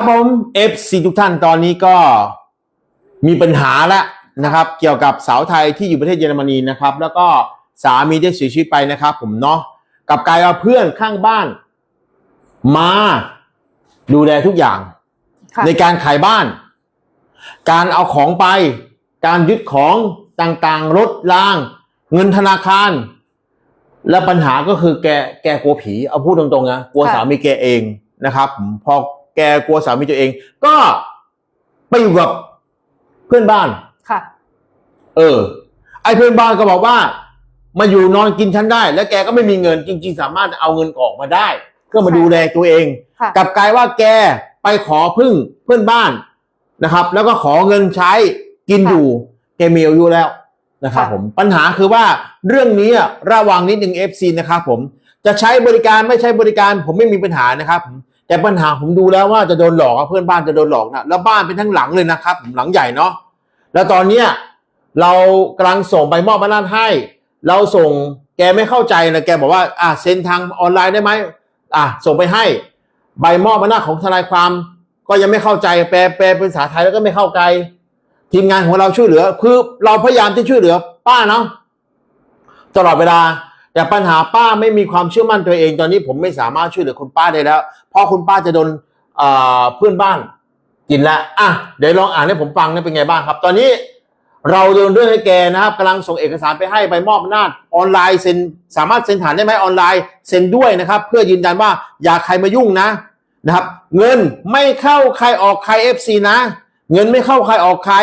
ครับผม FC ทุกท่านตอนนี้ก็มีปัญหาแล้วนะครับ เกี่ยวกับสาวไทยที่อยู่ประเทศเยอรมนีนะครับ แล้วก็สามีได้เสียชีวิตไปนะครับ ผมเนาะกลับกลายว่าเพื่อนข้างบ้าน มาดูแลทุกอย่างค่ะในการขายบ้าน การเอาของไป การยึดของต่างๆรถราง เงินธนาคาร และปัญหาก็คือแกแกกลัวผีเอาพูดตรงๆนะกลัวค่ะสามีแกเองนะครับผมพอ แกกลัวสามีตัวเอง ก็ไปอยู่กับเพื่อนบ้าน ค่ะ เออ ไอ้เพื่อนบ้านก็บอกว่า มาอยู่นอนกินฉันได้ แล้วแกก็ไม่มีเงินจริง ๆ สามารถเอาเงินออกมาได้ เพื่อมาค่ะดูแลตัวเอง ค่ะ กลับกลายว่าแกไปขอพึ่งเพื่อนบ้านนะครับ แล้วก็ขอเงินใช้กินอยู่แกมีอายุแล้วนะครับผมปัญหาคือว่าเรื่องนี้อะระวังนิดนึง FC นะครับผมจะใช้บริการไม่ใช้บริการผมไม่มีปัญหานะครับผม แต่ปัญหาผมดูแล้วว่าจะโดนหลอกเพื่อนบ้านจะโดนหลอกนะแล้วบ้านเป็นทั้งหลังเลยนะครับผมหลังใหญ่เนาะแล้วตอนเนี้ยเรากำลังส่งใบมอบอำนาจให้ เราส่งแกไม่เข้าใจนะแกบอกว่าอะเซ็นทางออนไลน์ได้ไหมอะส่งไปให้ ใบมอบอำนาจของทนายความ ก็ยังไม่เข้าใจแปลแปลเป็นภาษาไทยแล้วก็ไม่เข้าใจทีมงานของเราช่วยเหลือ คือเราพยายามที่ช่วยเหลือ ป้าเนาะตลอดเวลา แต่ปัญหาป้าไม่มีความเชื่อมั่นตัวเอง ตอนนี้ผมไม่สามารถช่วยเหลือคุณป้าได้แล้ว เพราะคุณป้าจะโดนเพื่อนบ้านกินล้วอะเดี๋ยวลองอ่านให้ผมฟังนะเป็นไงบ้างครับ ตอนนี้เราโดนเรื่องให้แกนะครับกำลังส่งเอกสารไปให้ใบมอบอำนาจออนไลน์เซ็นสามารถเซ็นฐานได้ไหมออนไลน์เซ็นด้วยนะครับ เพื่อยืนยันว่าอย่าใครมายุ่งนะนะครับ เงินไม่เข้าใครออกใคร FC นะ เงินไม่เข้าใครออกใคร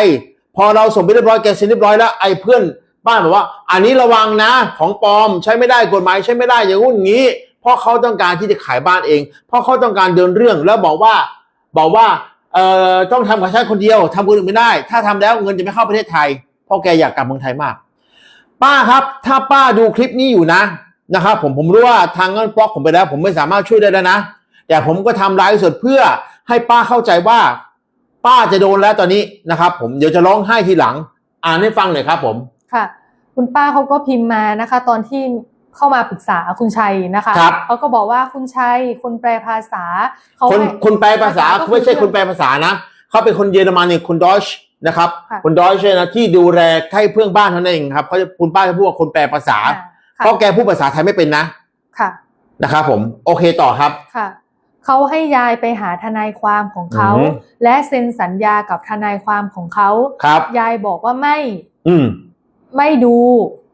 พอเราส่งไปเรียบร้อยแกเซ็นเรียบร้อยแล้วไอ้เพื่อน บ้านบอกว่า อันนี้ระวังนะ ของปลอมใช้ไม่ได้กฎหมายใช้ไม่ได้อย่างงู้นอย่างนี้ เพราะเขาต้องการที่จะขายบ้านเอง เพราะเขาต้องการเดินเรื่องแล้วบอกว่า บอกว่าเอ่อต้องทำกับฉันคนเดียวทำคนอื่นไม่ได้ ถ้าทำแล้วเงินจะไม่เข้าประเทศไทย เพราะแกอยากกลับเมืองไทยมาก ป้าครับ ถ้าป้าดูคลิปนี้อยู่นะนะครับผมผมรู้ว่าทางเงินบล็อกผมไปแล้ว ผมไม่สามารถช่วยได้แล้วนะแต่ผมก็ทำไลฟ์สดเพื่อให้ป้าเข้าใจว่า ป้าจะโดนแล้วตอนนี้นะครับ ผมเดี๋ยวจะร้องไห้ทีหลัง อ่านให้ฟังหน่อยครับผม ค่ะ คุณป้าเขาก็พิมพ์มานะคะ ตอนที่เข้ามาปรึกษาคุณชัยนะคะครับ เขาก็บอกว่าคุณชัยคนแปลภาษาเขาคนให้ คนแปลภาษาภาษาก็คือไม่ใช่คนแปลภาษานะเขาเป็นคนเยอรมันเนี่ยคนดอยช์นะครับค่ะคนดอยช์เนี่ยนะที่ดูแลให้เพื่อนบ้านเท่านั้นเองครับเขาจะคุณป้าจะพูดว่าคนแปลภาษาอ่าค่ะเพราะแกพูดภาษาไทยไม่เป็นนะค่ะ นะครับผมโอเคต่อครับ ค่ะเขาให้ยายไปหาทนายความของเขา อือฮึและเซ็นสัญญากับทนายความของเขา ครับ ยายบอกว่าไม่ อืม ไม่ดู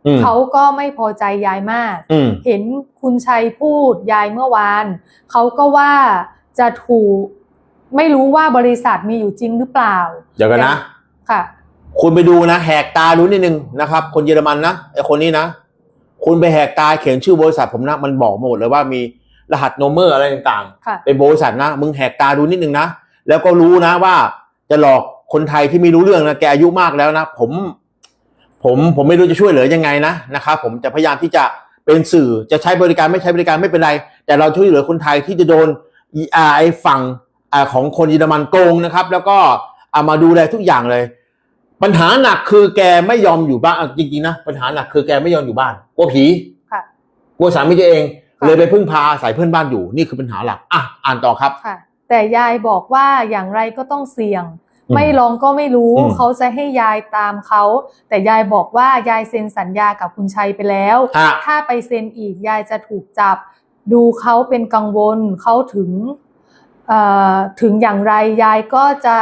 อืมเขาก็ไม่พอใจยายมากอืมเห็นคุณชัยพูดยายเมื่อวาน เขาก็ว่าจะถูก ไม่รู้ว่าบริษัทมีอยู่จริงหรือเปล่า เดี๋ยวกันนะ ค่ะ คุณไปดูนะ แหกตาดูนิดนึงนะครับ คนเยอรมันนะไอคนนี้นะ คุณไปแหกตาเขียนชื่อบริษัทผมนะ มันบอกมาหมดเลยว่ามีรหัสโนเมอร์อะไรต่างค่ะๆเป็นบริษัทนะ มึงแหกตาดูนิดนึงนะ แล้วก็รู้นะว่าจะหลอกคนไทยที่ไม่รู้เรื่องนะ แกอายุมากแล้วนะ ผม ผมผมไม่รู้จะช่วยเหลือยังไงนะนะครับผมจะพยายามที่จะเป็นสื่อจะใช้บริการไม่ใช้บริการไม่เป็นไร แต่เราช่วยเหลือคนไทยที่จะโดนอ่าไอ้ฝั่งอ่าของคนเยอรมันโกงนะครับ แล้วก็เอามาดูแลทุกอย่างเลย ปัญหาหนักคือแกไม่ยอมอยู่บ้านอะจริงๆนะปัญหาหนักคือแกไม่ยอมอยู่บ้านกลัวผีค่ะกลัวสามีตัวเองค่ะเลยไปพึ่งพาอาศัยเพื่อนบ้านอยู่นี่คือปัญหาหลักอะอ่านต่อครับค่ะแต่ยายบอกว่าอย่างไรก็ต้องเสี่ยงอืม ไม่ลองก็ไม่รู้อืมเขาจะให้ยายตามเขาแต่ยายบอกว่ายายเซ็นสัญญากับคุณชัยไปแล้วฮะถ้าไปเซ็นอีกยายจะถูกจับ ดูเขาเป็นกังวลเขาถึงเอ่อถึงอย่างไรยายก็จะ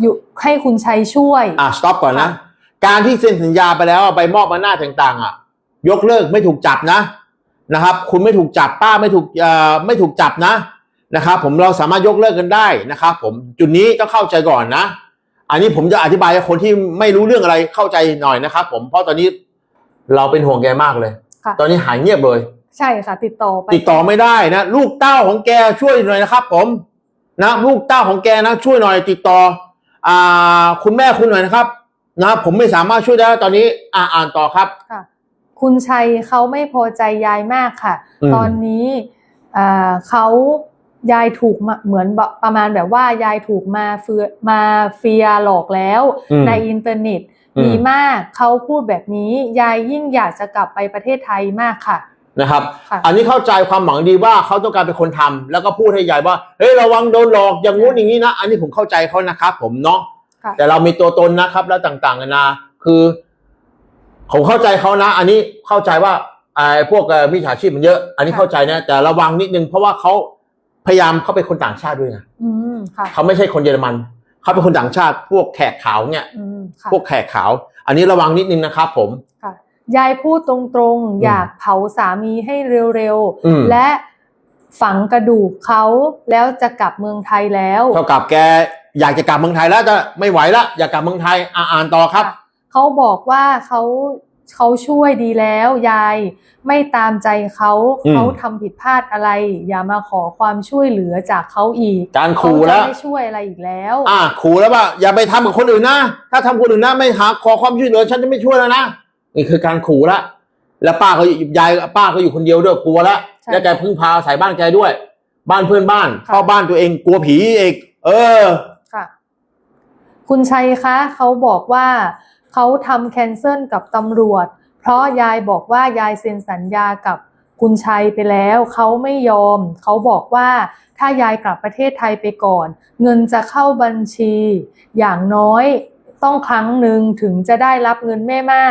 อยู่ให้คุณชัยช่วย อะสต็อปก่อนนะค่ะการที่เซ็นสัญญาไปแล้วใบมอบอำนาจต่างๆ อะ ยกเลิกไม่ถูกจับนะนะครับ คุณไม่ถูกจับป้าไม่ถูกเอ่อไม่ถูกจับนะ นะครับผมเราสามารถยกเลิกกันได้นะครับผมจุดนี้ต้องเข้าใจก่อนนะ อันนี้ผมจะอธิบายให้คนที่ไม่รู้เรื่องอะไรเข้าใจหน่อยนะครับผมเพราะตอนนี้เราเป็นห่วงแกมากเลย ค่ะ ตอนนี้หายเงียบเลย ใช่ค่ะ ติดต่อไปติดต่อไม่ได้นะ ลูกเต้าของแกช่วยหน่อยนะครับ ผมนะลูกเต้าของแกนะ ช่วยหน่อย ติดต่อ อ่า คุณแม่คุณหน่อยนะครับ นะ ผมไม่สามารถช่วยได้ตอนนี้อ่าอ่านต่อครับ ค่ะ คุณชัยเขาไม่พอใจยายมากค่ะ อืม ตอนนี้อ่าเขา ยายถูกมาเหมือนแบบประมาณแบบว่ายายถูกมาเฟือมาเฟียหลอกแล้วอืมในอินเทอร์เน็ตอืมมีมากเขาพูดแบบนี้ยายยิ่งอยากจะกลับไปประเทศไทยมากค่ะนะครับค่ะอันนี้เข้าใจความหวังดีว่าเขาต้องการเป็นคนทำแล้วก็พูดให้ยายว่าเฮ้ยระวังโดนหลอกอย่างงู้นอย่างนี้นะ อันนี้ผมเข้าใจเขานะครับ ผมเนาะค่ะแต่เรามีตัวตนนะครับ แล้วต่างๆกันานาคือผมเข้าใจเขานะ อันนี้เข้าใจว่าไอ้พวกเอ่อมิจฉาชีพมันเยอะ อันนี้ค่ะเข้าใจนะ แต่ระวังนิดนึงเพราะว่าเขา พยายามเขาเป็นคนต่างชาติด้วยนะอืมค่ะเขาไม่ใช่คนเยอรมัน เขาเป็นคนต่างชาติพวกแขกขาวเนี่ย อืมค่ะพวกแขกขาว อันนี้ระวังนิดนึงนะครับผมค่ะยายพูดตรงๆ อยากเผาสามีให้เร็วอืม ๆ และฝังกระดูกเขาแล้วจะกลับเมืองไทยแล้วเท่ากับแกอยากจะกลับเมืองไทยแล้วจะไม่ไหวแล้วอยากกลับเมืองไทยอ่าอ่านต่อครับค่ะเขาบอกว่าเขา เขาช่วยดีแล้วยายไม่ตามใจเขาอืมเขาทำผิดพลาดอะไร อย่ามาขอความช่วยเหลือจากเขาอีกการเขาขู่จะแล้วไม่ช่วยอะไรอีกแล้ว อ่าขู่แล้วว่าอย่าไปทำกับคนอื่นนะถ้าทำคนอื่นนะไม่หาขอความช่วยเหลือฉันจะไม่ช่วยแล้วนะนี่คือการขู่ละแล้วป้าก็ยายป้าก็อยู่คนเดียวด้วยกลัวละใช่แล้วแกพึ่งพาใส่บ้านแกด้วย บ้านเพื่อนบ้านค่ะเข้าบ้านตัวเองกลัวผีเองเออค่ะ คุณชัยคะเขาบอกว่า เขาทำแคนเซิลกับตำรวจ เพราะยายบอกว่ายายเซ็นสัญญากับคุณชัยไปแล้วเขาไม่ยอม เขาบอกว่าถ้ายายกลับประเทศไทยไปก่อน เงินจะเข้าบัญชี อย่างน้อยต้องครั้งหนึ่งถึงจะได้รับเงินแม่ไม้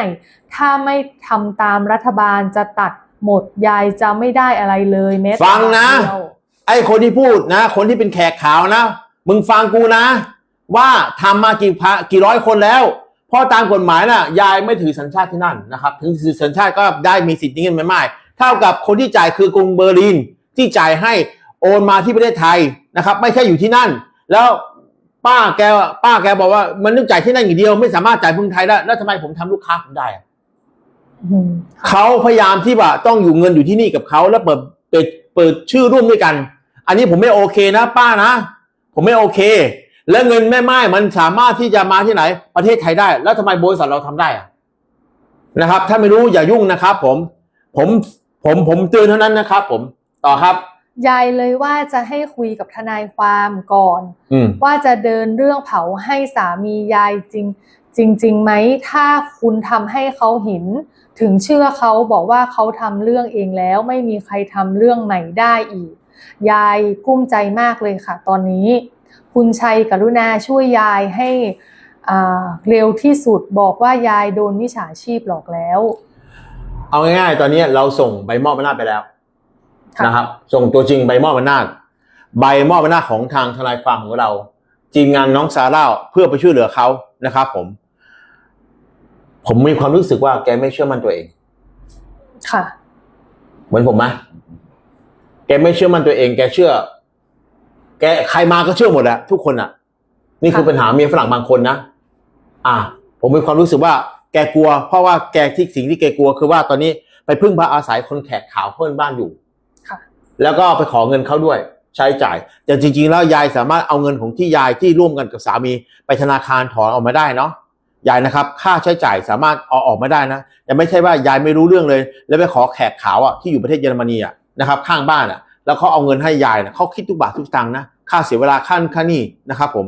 ถ้าไม่ทำตามรัฐบาลจะตัดหมดยายจะไม่ได้อะไรเลยแม้แต่ฟังนะบาทเดียวไอ้คนที่พูดนะ คนที่เป็นแขกขาวนะ มึงฟังกูนะ ว่าทำมากี่พะกี่ร้อยคนแล้วเพ ราะตามกฎหมายน่ะยายไม่ถือสัญชาติที่นั่นนะครับ ถึงถือสัญชาติก็ได้มีสิทธิ์นี้เงินไม่ไม่เท่ากับคนที่จ่ายคือกรุงเบอร์ลินที่จ่ายให้โอนมาที่ประเทศไทยนะครับ ไม่ใช่อยู่ที่นั่น แล้วป้าแกป้าแกบอกว่ามันต้องจ่ายที่นั่นอย่างเดียว ไม่สามารถจ่ายเมืองไทยได้แล้วทำไมผมทำลูกค้าผมได้อะอืมเขาพยายามที่ว่าต้องอยู่เงินอยู่ที่นี่กับเขาแล้วเปิดเปิดเปิดชื่อร่วมด้วยกัน อันนี้ผมไม่โอเคนะ ป้านะ ผมไม่โอเค แล้วเงินแม่ไม้มันสามารถที่จะมาที่ไหน ประเทศไทยได้ แล้วทำไมบริษัทเราทำได้อะนะครับ ถ้าไม่รู้อย่ายุ่งนะครับ ผมผมผมผมเตือนเท่านั้นนะครับ ผมต่อครับ ยายเลยว่าจะให้คุยกับทนายความก่อนอืมว่าจะเดินเรื่องเผาให้สามียายจริง จริงๆไหมถ้าคุณทำให้เขาเห็น ถึงเชื่อเขาบอกว่าเขาทำเรื่องเองแล้ว ไม่มีใครทำเรื่องใหม่ได้อีก ยายกุ้มใจมากเลยค่ะ ตอนนี้ คุณชัยกรุณาช่วยยายให้อ่าเร็วที่สุดบอกว่ายายโดนมิจฉาชีพหลอกแล้ว เอาง่ายๆ ตอนนี้เราส่งใบมอบอำนาจไปแล้วค่ะนะครับ ส่งตัวจริงใบมอบอำนาจใบมอบอำนาจของทางทนายความของเราทีมงานน้องซาร่าเพื่อไปช่วยเหลือเขานะครับผม ผมมีความรู้สึกว่าแกไม่เชื่อมั่นตัวเอง ค่ะ เหมือนผมไหมแกไม่เชื่อมั่นตัวเอง แกเชื่อ แกใครมาก็เชื่อหมดแหละทุกคนอะ นี่คือค่ะปัญหาเมียฝรั่งบางคนนะอ่า ผมมีความรู้สึกว่าแกกลัว เพราะว่าแกที่สิ่งที่แกกลัวคือว่าตอนนี้ไปพึ่งพาอาศัยคนแขกขาวเพื่อนบ้านอยู่ค่ะแล้วก็ไปขอเงินเขาด้วย ใช้จ่ายแต่จริง ๆ แล้วยายสามารถเอาเงินของที่ยายที่ร่วมกันกับสามีไปธนาคารถอนออกมาได้เนาะยายนะครับ ค่าใช้จ่ายสามารถเอาออกมาได้นะแต่ไม่ใช่ว่ายายไม่รู้เรื่องเลย แล้วไปขอแขกขาวอะที่อยู่ประเทศเยอรมนีอะนะครับ ข้างบ้านอะ แล้วเขาเอาเงินให้ยายนะเขาคิดทุกบาททุกสตางค์นะค่าเสียเวลาค่าค่านี่นะครับผม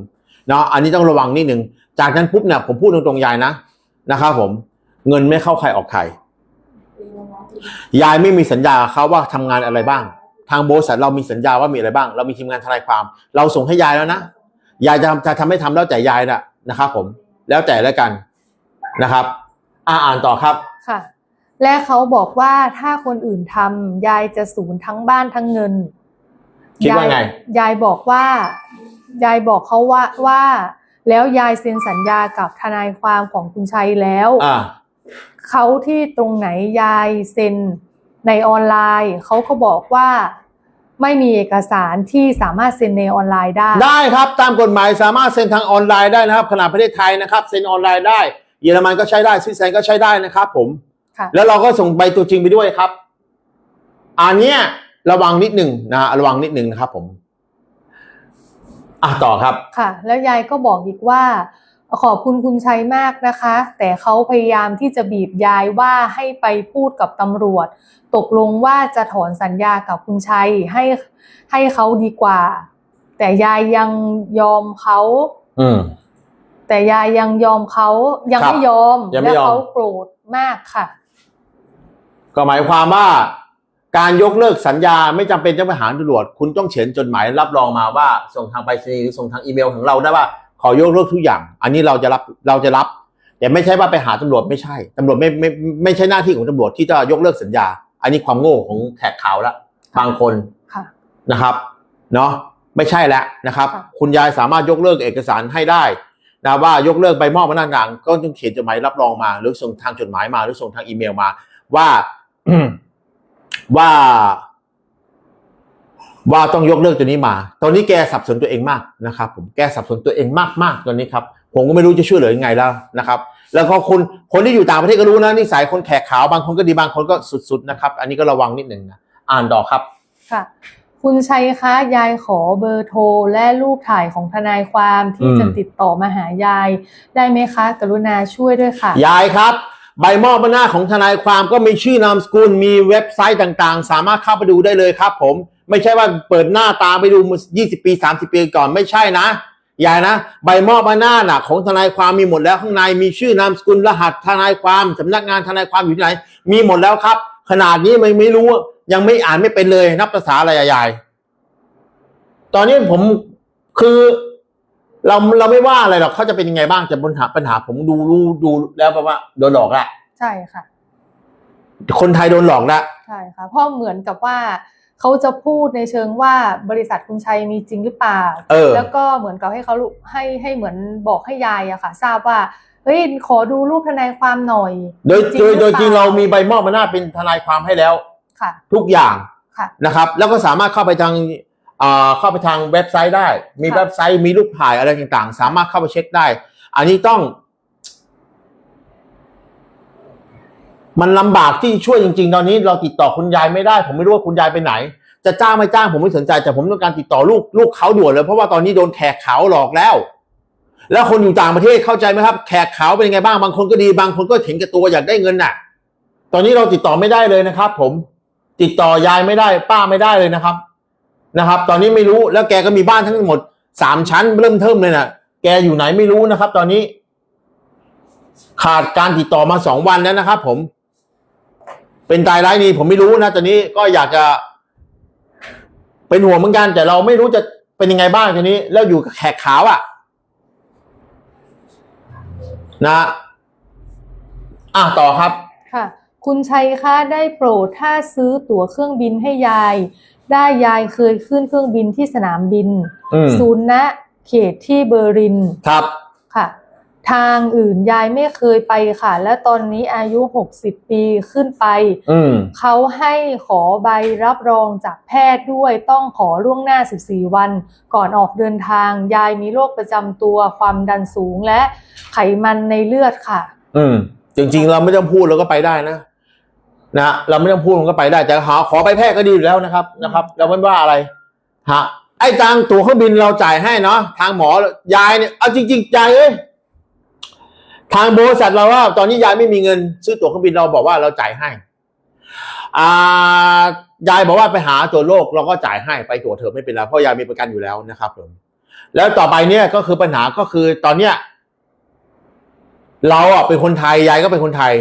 เนาะอันนี้ต้องระวังนิดนึงจากนั้นปุ๊บเนี่ยผมพูดตรงๆยายนะนะครับผม เงินไม่เข้าใครออกใครยายไม่มีสัญญาเขาว่าทำงานอะไรบ้าง ทางบริษัทเรามีสัญญาว่ามีอะไรบ้าง เรามีทีมงานทนายความ เราส่งให้ยายแล้วนะยายจะทำจะทำไม่ทำแล้วแต่ยายนะนะครับผมแล้วแต่แล้วกันนะครับ อ่าอ่านต่อครับค่ะ และเขาบอกว่าถ้าคนอื่นทำยายจะสูญทั้งบ้านทั้งเงินคิดว่าไงยยยายบอกว่า ยายบอกเขาว่าว่า แล้วยายเซ็นสัญญากับทนายความของคุณชัยแล้วอ่าเขาที่ตรงไหนยายเซ็นในออนไลน์เขาก็บอกว่าไม่มีเอกสารที่สามารถเซ็นในออนไลน์ได้ ได้ครับตามกฎหมายสามารถเซ็นทางออนไลน์ได้นะครับขนาดประเทศไทยนะครับ เซ็นออนไลน์ได้ เยอรมันก็ใช้ได้สวิตเซอร์แลนด์ก็ใช้ได้นะครับผมค่ะ แล้วเราก็ส่งใบตัวจริงไปด้วยครับ อันเนี้ยระวังนิดหนึ่งนะฮะระวังนิดหนึ่งนะครับผมอะต่อครับค่ะ แล้วยายก็บอกอีกว่า ขอบคุณคุณชัยมากนะคะ แต่เขาพยายามที่จะบีบยายว่าให้ไปพูดกับตำรวจ ตกลงว่าจะถอนสัญญากับคุณชัยให้ให้เขาดีกว่า แต่ยายยังยอมเขาอืมแต่ยายยังยอมเขายังครับไม่ยอมยังไม่และยอมเขาโกรธมากค่ะ ก็หมายความว่าการยกเลิกสัญญาไม่จำเป็นต้องไปหาตำรวจ คุณต้องเขียนจดหมายรับรองมาว่า ส่งทางไปรษณีย์หรือส่งทางอีเมลของเราได้ว่าขอยกเลิกทุกอย่าง อันนี้เราจะรับเราจะรับ แต่ไม่ใช่ว่าไปหาตำรวจไม่ใช่ตำรวจไม่ไม่ไม่ไม่ใช่หน้าที่ของตำรวจที่จะยกเลิกสัญญา อันนี้ความโง่ของแขกขาวละบางคนค่ะนะครับเนาะไม่ใช่แล้วนะครับค่ะคุณยายสามารถยกเลิกเอกสารให้ได้นะว่ายกเลิกใบมอบอำนาจต่างๆก็ต้องเขียนจดหมายรับรองมา หรือส่งทางจดหมายมา หรือส่งทางอีเมลมา ว่า ว่า ว่าต้องยกเลิกตัวนี้มา ตอนนี้แกสับสนตัวเองมากนะครับ ผมแกสับสนตัวเองมากๆตอนนี้ครับ ผมก็ไม่รู้จะช่วยเหลือยังไงแล้วนะครับ แล้วก็คนคนที่อยู่ต่างประเทศก็รู้นะนิสัยคนแขกขาวบางคนก็ดีบางคนก็สุดๆนะครับ อันนี้ก็ระวังนิดหนึ่งนะอ่านต่อครับ ค่ะ คุณชัยคะยายขอเบอร์โทรและรูปถ่ายของทนายความที่อืมจะติดต่อมาหายาย ได้ไหมคะ กรุณาช่วยด้วยค่ะ ยายครับ ใบมอบอำนาของทนายความก็มีชื่อนามสกุลมีเว็บไซต์ต่างๆ สามารถเข้าไปดูได้เลยครับ ผม ไม่ใช่ว่าเปิดหน้าตาไปดู20 ปี 30 ปีก่อนไม่ใช่นะยายนะ ใบมอบอำนาจน่ะของทนายความมีหมดแล้วข้างในมีชื่อนามสกุลรหัสทนายความสำนักงานทนายความอยู่ที่ไหน มีหมดแล้วครับ ขนาดนี้ไม่ไม่รู้ยังไม่อ่านไม่เป็นเลยนับภาษาอะไรอะยายตอนนี้ผมคือ เราเราไม่ว่าอะไรหรอกเขาจะเป็นยังไงบ้างแต่ปัญหาปัญหาผมดูรู้ดูแล้วแปลว่าโดนหลอกละใช่ค่ะ คนไทยโดนหลอกละใช่ค่ะเพราะเหมือนกับว่าเขาจะพูดในเชิงว่าบริษัทคุณชัยมีจริงหรือเปล่า เออ แล้วก็เหมือนกับให้เขารู้ให้ให้เหมือนบอกให้ยายอะค่ะ ทราบว่าเฮ้ยขอดูรูปทนายความหน่อยโดยจริโดงยหรือโดยจริงปล่เรามีใบมอบอำนาจเป็นทนายความให้แล้ว ค่ะ ทุกอย่างค่ะ นะครับ แล้วก็สามารถเข้าไปทางอ่า เข้าไปทางเว็บไซต์ได้ มีค่ะเว็บไซต์มีรูปถ่ายอะไรต่างๆ สามารถเข้าไปเช็คได้ อันนี้ต้อง มันลำบากที่ช่วยจริง ๆ ตอนนี้เราติดต่อคุณยายไม่ได้ ผมไม่รู้ว่าคุณยายไปไหน จะจ้างไม่จ้างผมไม่สนใจ แต่ผมต้องการติดต่อลูกลูกเขาด่วนเลย เพราะว่าตอนนี้โดนแขกเขาหลอกแล้ว แล้วคนอยู่ต่างประเทศเข้าใจไหมครับ แขกเขาเป็นยังไงบ้างบางคนก็ดีบางคนก็เห็นแก่ตัวอยากได้เงินน่ะ ตอนนี้เราติดต่อไม่ได้เลยนะครับ ผมติดต่อยายไม่ได้ ป้าไม่ได้เลยนะครับ นะครับ ตอนนี้ไม่รู้แล้วแกก็มีบ้านทั้งหมดสามชั้นเริ่มเทิมเลยน่ะแกอยู่ไหนไม่รู้นะครับ ตอนนี้ ขาดการติดต่อมาสองวันแล้วนะครับ ผม เป็นตายร้ายดีผมไม่รู้นะตอนนี้ก็อยากจะ เป็นห่วงเหมือนกัน แต่เราไม่รู้จะเป็นยังไงบ้างทีนี้ แล้วอยู่กับแขกขาวอะ่ะ นะ อะต่อครับ ค่ะ คุณชัยคะได้โปรดถ้าซื้อตั๋วเครื่องบินให้ยาย ได้ยายเคยขึ้นเครื่องบินที่สนามบิน อืมซูนนะเขตที่เบอร์ลินครับ ค่ะ ทางอื่นยายไม่เคยไปค่ะ และตอนนี้อายุ60ปีขึ้นไป อืมเขาให้ขอใบรับรองจากแพทย์ด้วยต้องขอล่วงหน้า 14 วัน ก่อนออกเดินทาง ยายมีโรคประจำตัวความดันสูงและไขมันในเลือดค่ะ อืมจริงๆ เราไม่ต้องพูดเราก็ไปได้นะ นะเราไม่ต้องพูดมันก็ไปได้แต่หาขอไปแพทย์ก็ดีอยู่แล้วนะครับนะครับ เราไม่ว่าอะไรฮะไอ้ทางตั๋วเครื่องบินเราจ่ายให้เนาะทางหมอยายเนี่ยเอาจริงๆยายเอ้ยทางบริษัทเราว่า ตอนนี้ยายไม่มีเงิน ซื้อตั๋วเครื่องบินเราบอกว่าเราจ่ายให้อ่ายายบอกว่าไปหาตัวโรคเราก็จ่ายให้ไปตั๋วเถอะไม่เป็นไรเพราะยายมีประกันอยู่แล้วนะครับผมแล้วต่อไปเนี่ยก็คือปัญหาก็คือตอนเนี้ยเราอะเป็นคนไทยยายก็เป็นคนไทย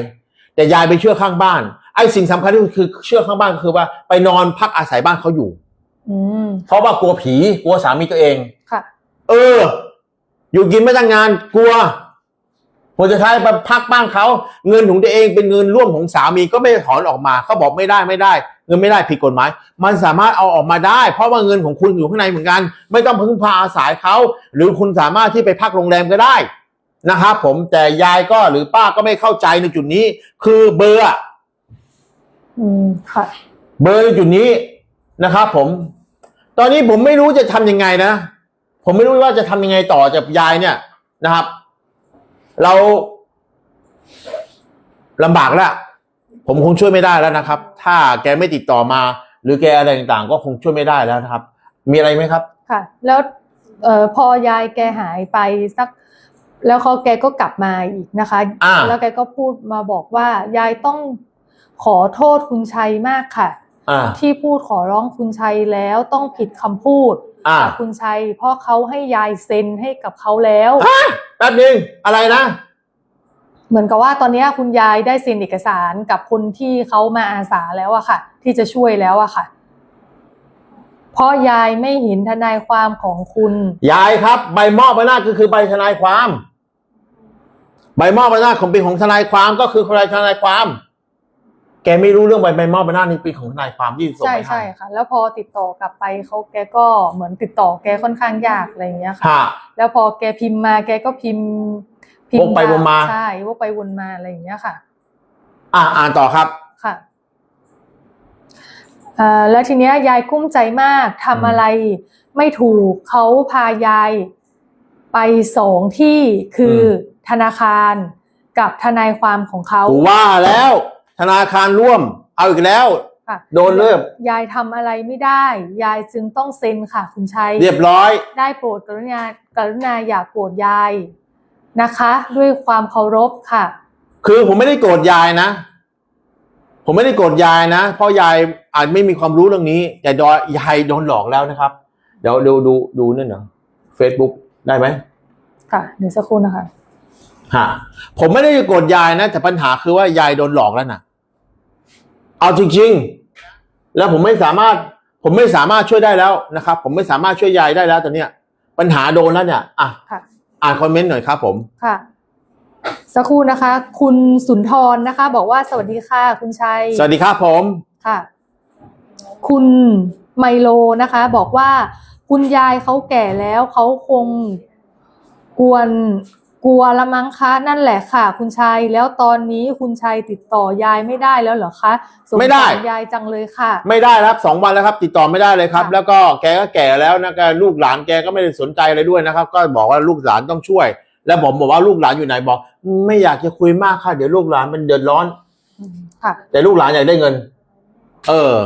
แต่ยายไปเชื่อข้างบ้าน ไอ้สิ่งสำคัญที่สุดคือเชื่อข้างบ้านก็คือว่าไปนอนพักอาศัยบ้านเขาอยู่ อืม เพราะว่ากลัวผีกลัวสามีตัวเอง ค่ะ เออ อยู่กินไม่ตั้งงานกลัวผลสุดท้ายไปพักบ้านเขาเงินของตัวเองเป็นเงินร่วมของสามีก็ไม่ถอนออกมาเขาบอกไม่ได้ไม่ได้ เงินไม่ได้ผิดกฎหมาย มันสามารถเอาออกมาได้ เพราะว่าเงินของคุณอยู่ข้างในเหมือนกัน ไม่ต้องพึ่งพาอาศัยเขาหรือคุณสามารถที่ไปพักโรงแรมก็ได้นะครับผมแต่ยายก็หรือป้าก็ไม่เข้าใจในจุดนี้ คือเบอร์ อะอืมค่ะ เบอร์ในจุดนี้นะครับผม ตอนนี้ผมไม่รู้จะทำยังไงนะ ผมไม่รู้ว่าจะทำยังไงต่อจากยายเนี่ยนะครับ เราลำบากแล้วผมคงช่วยไม่ได้แล้วนะครับ ถ้าแกไม่ติดต่อมา หรือแกอะไรต่างๆ ก็คงช่วยไม่ได้แล้วนะครับ มีอะไรไหมครับ ค่ะ แล้วเอ่อพอยายแกหายไปสัก แล้วเขาแกก็กลับมาอีกนะคะอ่าแล้วแกก็พูดมาบอกว่ายายต้อง ขอโทษคุณชัยมากค่ะ อ่า ที่พูดขอร้องคุณชัยแล้วต้องผิดคำพูดอ่า กับคุณชัย เพราะเขาให้ยายเซ็นให้กับเขาแล้วแป๊บนึงอะไรนะ เหมือนกับว่าตอนนี้คุณยายได้เซ็นเอกสารกับคนที่เขามาอาสาแล้วอะค่ะ ที่จะช่วยแล้วอะค่ะ เพราะยายไม่เห็นทนายความของคุณ ยายครับใบมอบอำนาจก็คือใบทนายความ ใบมอบอำนาจของเป็นของทนายความก็คือใบทนายความ แกไม่รู้เรื่องใบใบมอบอำนาจนี่เป็นของทนายความที่ส่งใช่ไปให้ใช่ค่ะ แล้วพอติดต่อกลับไปเขาแกก็เหมือนติดต่อแกค่อนข้างยากอะไรอย่างเงี้ยค่ะฮะแล้วพอแกพิมพ์มาแกก็พิมพ์พิมวพ์กไปวนมา ใช่วกไปวนมาอะไรอย่างเงี้ยค่ะ อะอ่านต่อครับ ค่ะเอ่อแล้วทีเนี้ยยายกุ้มใจมากทำอะไรไม่ถูกเขาพายายไปสองที่คืออธนาคารกับทนายความของเขา กูว่าแล้ว ธนาคารร่วม เอาอีกแล้ว ค่ะโดนเริ่มยายทำอะไรไม่ได้ ยายจึงต้องเซ็นค่ะ คุณชัย เรียบร้อย ได้โปรดกรุณากรุณาอย่าโกรธยายนะคะ ด้วยความเคารพค่ะ คือผมไม่ได้โกรธยายนะ ผมไม่ได้โกรธยายนะ เพราะยายอาจไม่มีความรู้เรื่องนี้ แต่ดอยยายโดนหลอกแล้วนะครับ เดี๋ยวดูดูดูนั่นเหรอเฟซบุ๊กได้ไหมค่ะเดี๋ยวสักครู่นะคะ ฮะผมไม่ได้โกรธยายนะ แต่ปัญหาคือว่ายายโดนหลอกแล้วนะ เอาจริงๆ แล้วผมไม่สามารถผมไม่สามารถช่วยได้แล้วนะครับ ผมไม่สามารถช่วยยายได้แล้วตอนเนี้ย ปัญหาโดนแล้วเนี่ยอะค่ะ อ่านคอมเมนต์หน่อยครับผม ค่ะ สักครู่นะคะ คุณสุนทรนะคะ บอกว่าสวัสดีค่ะ คุณชัย สวัสดีครับผม ค่ะ คุณไมโลนะคะ บอกว่าคุณยายเขาแก่แล้วเขาคงกวน กลัวละมั้งคะนั่นแหละค่ะ คุณชัยแล้วตอนนี้คุณชัยติดต่อยายไม่ได้แล้วเหรอคะสงไม่ได้สารยายจังเลยค่ะ ไม่ได้ครับสองวันแล้วครับ ติดต่อไม่ได้เลยครับ ค่ะ แล้วก็แกก็แก่แล้วนะแกลูกหลานแกก็ไม่ได้สนใจอะไรด้วยนะครับ ก็บอกว่าลูกหลานต้องช่วย แล้วผมบอกว่าลูกหลานอยู่ไหนบอก ไม่อยากจะคุยมากค่ะเดี๋ยวลูกหลานมันเดือดร้อน อืมค่ะ แต่ลูกหลานอยากได้เงิน เออ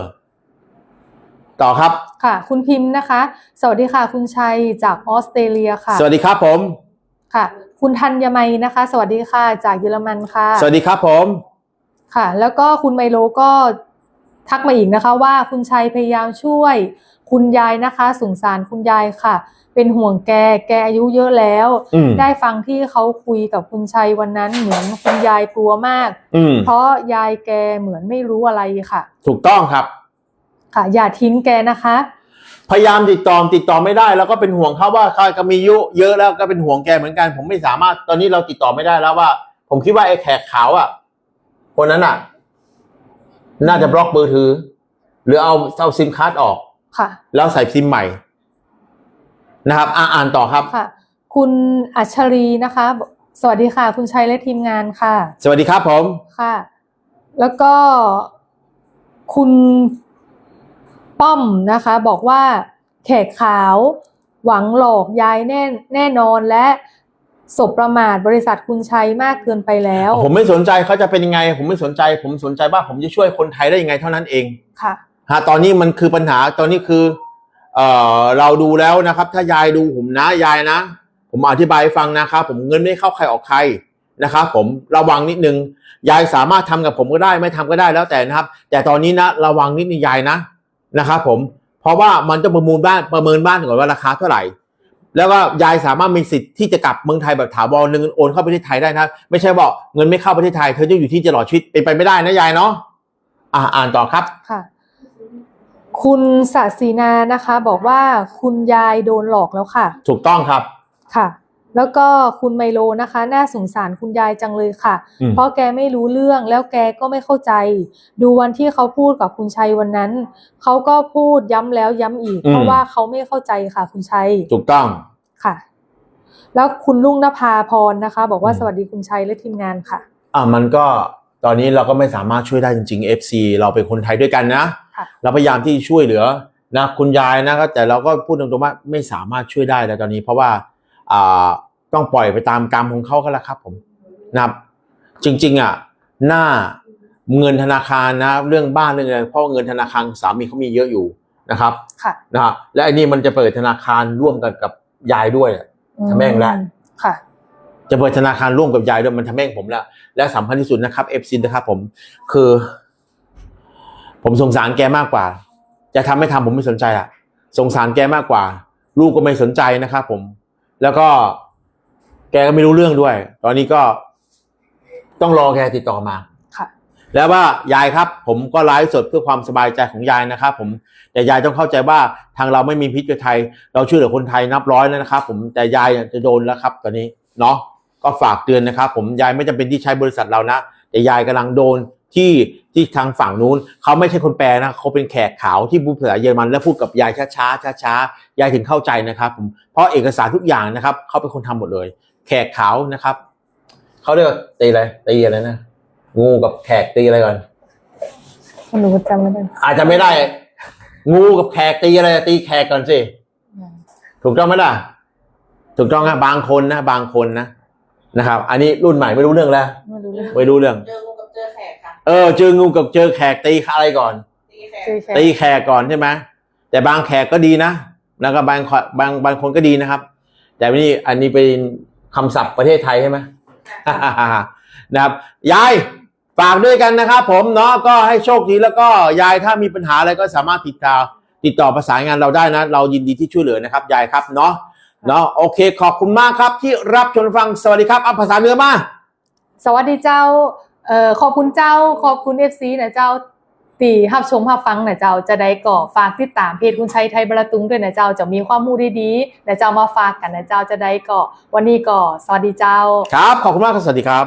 ต่อครับ ค่ะ คุณพิมพ์นะคะ สวัสดีค่ะ คุณชัยจากออสเตรเลียค่ะ สวัสดีครับผม ค่ะ คุณธัญมัยนะคะ สวัสดีค่ะ จากเยอรมันค่ะ สวัสดีครับผมค่ะ แล้วก็คุณไมโลก็ทักมาอีกนะคะว่าคุณชัยพยายามช่วย คุณยายนะคะสงสารคุณยายค่ะ เป็นห่วงแกแกอายุเยอะแล้วอืมได้ฟังที่เขาคุยกับคุณชัยวันนั้นเหมือนคุณยายกลัวมากอืมเพราะยายแกเหมือนไม่รู้อะไรค่ะ ถูกต้องครับ ค่ะ อย่าทิ้งแกนะคะ พยายามติดต่อติดต่อไม่ได้ แล้วก็เป็นห่วงเขาว่าเขาก็มีอายุเยอะแล้วก็เป็นห่วงแกเหมือนกัน ผมไม่สามารถตอนนี้เราติดต่อไม่ได้แล้วว่า ผมคิดว่าไอ้แขกขาวอะคนนั้นอะ น่าจะบล็อกเบอร์ถือ หรือเอาเอาซิมการ์ดออกค่ะ แล้วใส่ซิมใหม่ นะครับอ่าอ่านต่อครับค่ะ คุณอัชรีนะคะ สวัสดีค่ะ คุณชัยและทีมงานค่ะ สวัสดีครับผมค่ะ แล้วก็คุณ ป้อมนะคะ บอกว่าแขกขาวหวังหลอกยายแน่แน่นอนและสบประมาทบริษัทคุณชัยมากเกินไปแล้ว ผมไม่สนใจเขาจะเป็นยังไง ผมไม่สนใจ ผมสนใจว่าผมจะช่วยคนไทยได้ยังไงเท่านั้นเองค่ะฮะตอนนี้มันคือปัญหาตอนนี้คือ เอ่อเราดูแล้วนะครับ ถ้ายายดูผมนะยายนะ ผมอธิบายให้ฟังนะครับผมเงินไม่เข้าใครออกใครนะครับผมระวังนิดนึงยายสามารถทำกับผมก็ได้ ไม่ทำก็ได้แล้วแต่นะครับ แต่ตอนนี้นะ ระวังนิดนึงยายนะ นะครับผมเพราะว่ามันต้องประมูลบ้านประเมินบ้านก่อนว่าราคาเท่าไหร่ แล้วก็ยายสามารถมีสิทธิ์ที่จะกลับเมืองไทยแบบถาวรเงินโอนเข้าประเทศไทยได้นะไม่ใช่บอกเงินไม่เข้าประเทศไทยเธอจะอยู่ที่ตลอดชีวิตเป็นไปไม่ได้นะยายเนาะอ่าอ่านต่อครับค่ะ คุณศาสีนานะคะ บอกว่าคุณยายโดนหลอกแล้วค่ะ ถูกต้องครับค่ะ แล้วก็คุณไมโลนะคะ น่าสงสารคุณยายจังเลยค่ะอืมเพราะแกไม่รู้เรื่องแล้วแกก็ไม่เข้าใจ ดูวันที่เขาพูดกับคุณชัยวันนั้น เขาก็พูดย้ำแล้วย้ำอีก เพราะว่าเขาไม่เข้าใจค่ะ คุณชัยถูกต้องค่ะ แล้วคุณลุงนภาพรนะคะ บอกว่าอืมสวัสดีคุณชัยและทีมงานค่ะ อ่ามันก็ตอนนี้เราก็ไม่สามารถช่วยได้จริงๆ FC เราเป็นคนไทยด้วยกันนะค่ะเราพยายามที่ช่วยเหลือนะคุณยายนะก็แต่เราก็พูดตรงๆว่าไม่สามารถช่วยได้แล้วตอนนี้เพราะว่าอ่า ต้องปล่อยไปตามกรรมของเขาก็แล้วครับผมนะครับ จริงๆอะหน้าเงินธนาคารนะเรื่องบ้านเรื่องอะไรเพราะเงินธนาคารสามีเขามีเยอะอยู่นะครับค่ะนะฮะและอันนี้มันจะเปิดธนาคารร่วมกันกับยายด้วยทำแม่งละค่ะ จะเปิดธนาคารร่วมกับยายด้วยมันทำให้ผมแล้วและสำคัญที่สุดนะครับเอฟซีนะครับผมคือ ผมสงสารแกมากกว่า จะทำไม่ทำผมไม่สนใจอะสงสารแกมากกว่า ลูกก็ไม่สนใจนะครับผม แล้วก็แกก็ไม่รู้เรื่องด้วย ตอนนี้ก็ต้องรอแกติดต่อมาค่ะ แล้วว่ายายครับ ผมก็ไลฟ์สดเพื่อความสบายใจของยายนะครับผมแต่ยายต้องเข้าใจว่าทางเราไม่มีพิษกับไทย เราช่วยเหลือคนไทยนับร้อยแล้วนะครับผมแต่ยายเนี่ยจะโดนแล้วครับ ตอนนี้เนาะก็ฝากเตือนนะครับ ผมยายไม่จำเป็นที่ใช้บริษัทเรานะแต่ยายกำลังโดน ที่ที่ทางฝั่งนู้นเขาไม่ใช่คนแปลนะเขาเป็นแขกขาวที่พูดภาษาเยอรมัน แล้วพูดกับยายช้าช้าช้าช้าๆยายถึงเข้าใจนะครับผมเพราะเอกสารทุกอย่างนะครับเขาเป็นคนทำหมดเลย แขกขาวนะครับเขาเรียกว่าตีอะไรตีอะไรนะงูกับแขกตีอะไรก่อนหนูจำไม่ได้อาจจะไม่ได้ งูกับแขกตีอะไรตีแขกก่อนสิถูกต้องไหมล่ะถูกต้องครับบางคนนะบางคนนะนะครับ อันนี้รุ่นใหม่ไม่รู้เรื่องแล้ว ไม่รู้เรื่องไม่รู้เรื่อง เจองูกับเจอแขกค่ะเออเจองูกับเจอแขกตีอะไรก่อน ตีแขกเจอแค่ตีแขกก่อนใช่ไหมแต่บางแขกก็ดีนะแล้วก็บางขบางบางคนก็ดีนะครับ แต่นี่อันนี้เป็นคำศัพท์ประเทศไทยใช่ไหมนะครับยายฝากด้วยกันนะครับ ผมเนาะก็ให้โชคดีแล้วก็ยายถ้ามีปัญหาอะไรก็สามารถติดต่อติดต่อประสานงานเราได้นะ เรายินดีที่ช่วยเหลือนะครับ ยายครับเนาะเนาะโอเค ขอบคุณมากครับที่รับชมฟังสวัสดีครับเอาภาษาเหนือมาสวัสดีเจ้า เอ่อขอบคุณเจ้าขอบคุณเอฟซีนะเจ้าตีหับชมหับฟังนะเจ้าจะได้ก่อฝากติดตามเพจคุณชัยไทยบรตุงด้วยนะเจ้าจะมีความมูดีๆนะเจ้ามาฝากกันนะเจ้าจะได้ก่อวันนี้ก่อสวัสดีเจ้า ครับ ขอบคุณมากครับสวัสดีครับ